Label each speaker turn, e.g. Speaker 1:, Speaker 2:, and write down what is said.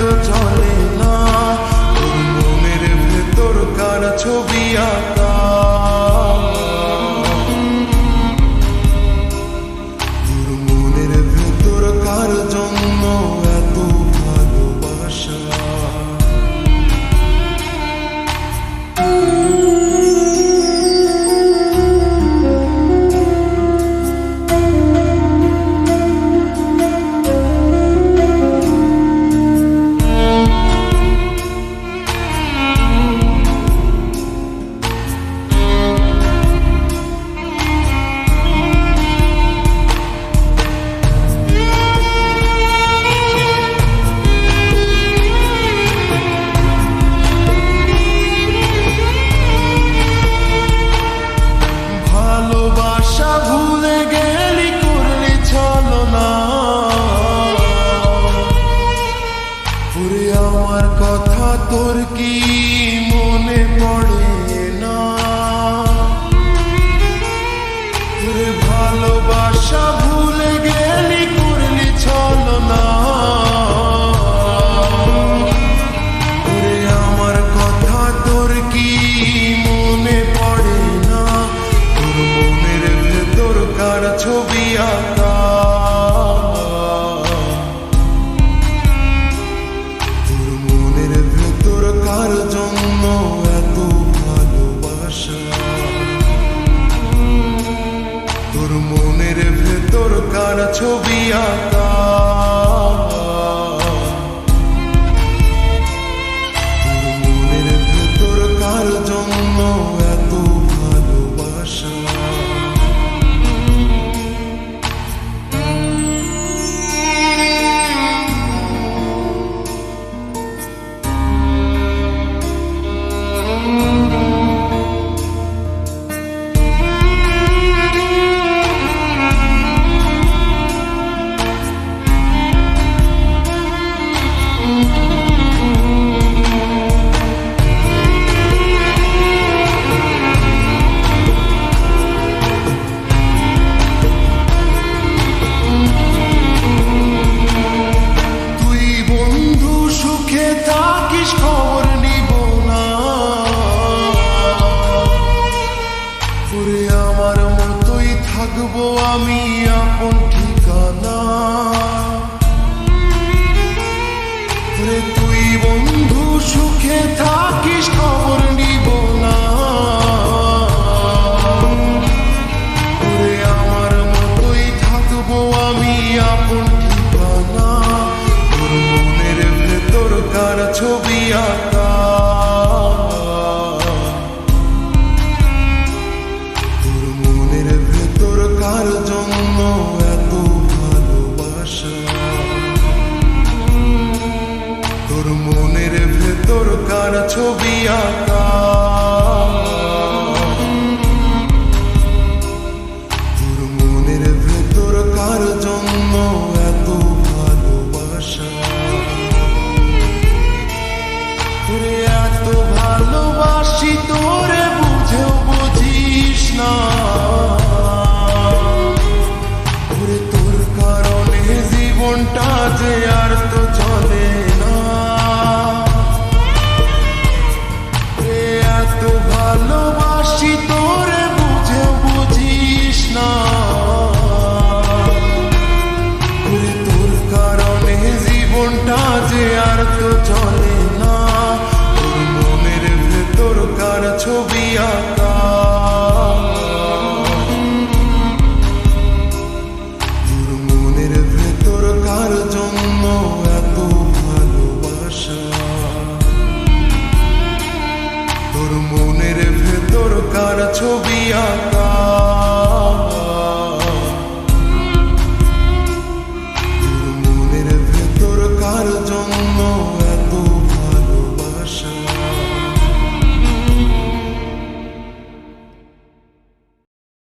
Speaker 1: জলে তোর ভালোবাসা ভুলে গেলি, করলি না আমার কথা তোর কি মনে না? ভেতর কার ছবি আঁকা? ভেতর কার জন্য তোমার ছবি আঁকা। to be a God. to be on.